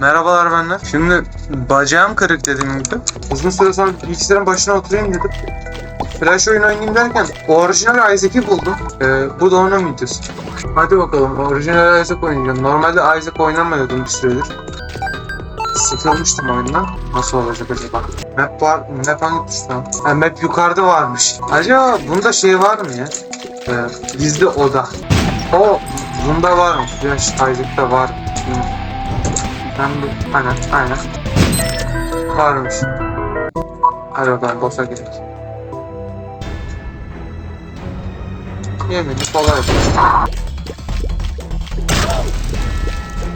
Merhabalar benler. Şimdi bacağım kırık dediğim gibi. Uzun süre sonra bilgisayarın başına oturayım dedim. Flash oyun oynayayım derken orijinal Isaac'i buldum. Ee, bu da onun videosu. Hadi bakalım orijinal Isaac oynayacağım. Normalde Isaac oynamıyordum bir süredir. Sıkılmıştım oyundan. Nasıl olacak acaba? Map var, map hangi tuşta? Ha, map yukarıda varmış. Acaba bunda şey var mı ya? Ee, gizli oda. O bunda varmış. Flash Isaac'ta var. Hı. Ben bu... Aynen, aynen. Varmış. Hadi bakalım boss'a gidelim. Yemin kolay.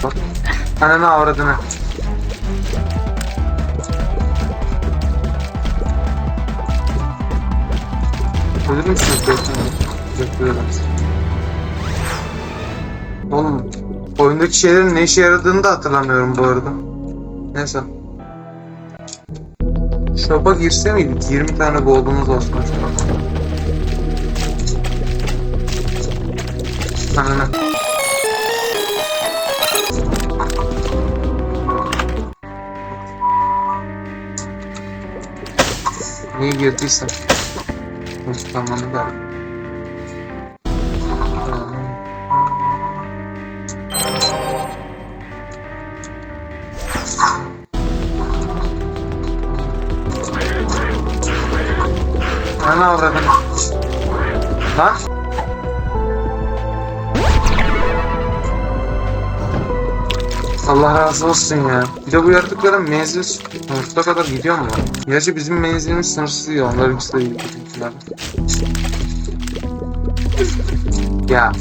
Bak. Ananı avradını. Ölür müsünüz? Teşekkür ederiz. Oğlum oyundaki şeylerin ne işe yaradığını da hatırlamıyorum bu arada. Neyse. Shop'a girse miydik? 20 tane gold'umuz olsun acaba. Ananı. Niye girdiysen. Hı, Tamam da. Ana avradını. Lan. Allah razı olsun ya. Bir de bu yaratıkların menzili sınırsıza kadar gidiyor mu? Gerçi bizim menzilimiz sınırsız değil. Onlarınkisi de bizimkiler. Ya.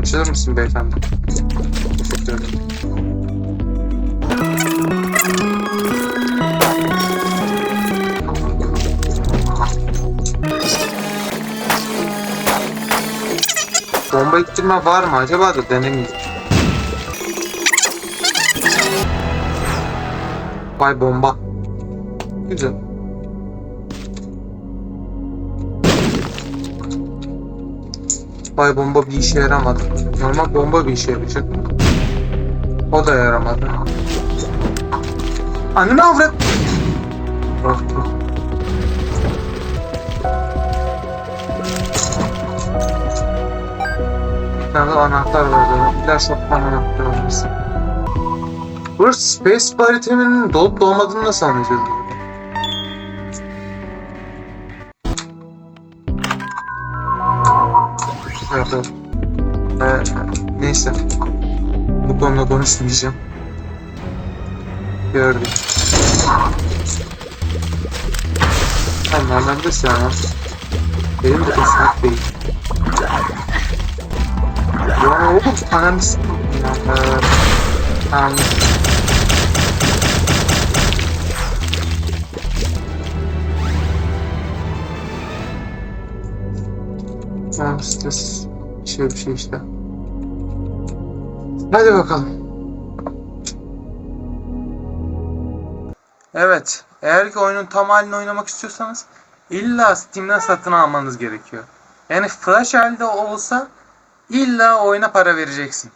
Açılır mısın beyefendi? Teşekkür Bomba ittirme var mı acaba da denemeyeyim. Vay bomba. Güzel. Vay bomba bir işe yaramadı. Normal bomba bir işe yarayacak. O da yaramadı. Anne avret. Bıraktı. Tane de anahtar var zaten. Flash shot'tan anahtar olması. Burası Space Bar iteminin dolup dolmadığını nasıl anlayacağız? Evet. Ee, neyse. Bu konuda konuşmayacağım. Gördüm. Tamam, ben de sana. Benim de ısmak değil. Ya oğlum ananı Tamam. Tamam stres. Şey bir şey işte. Hadi bakalım. Evet. Eğer ki oyunun tam halini oynamak istiyorsanız illa Steam'den satın almanız gerekiyor. Yani flash halde olsa illa oyuna para vereceksin.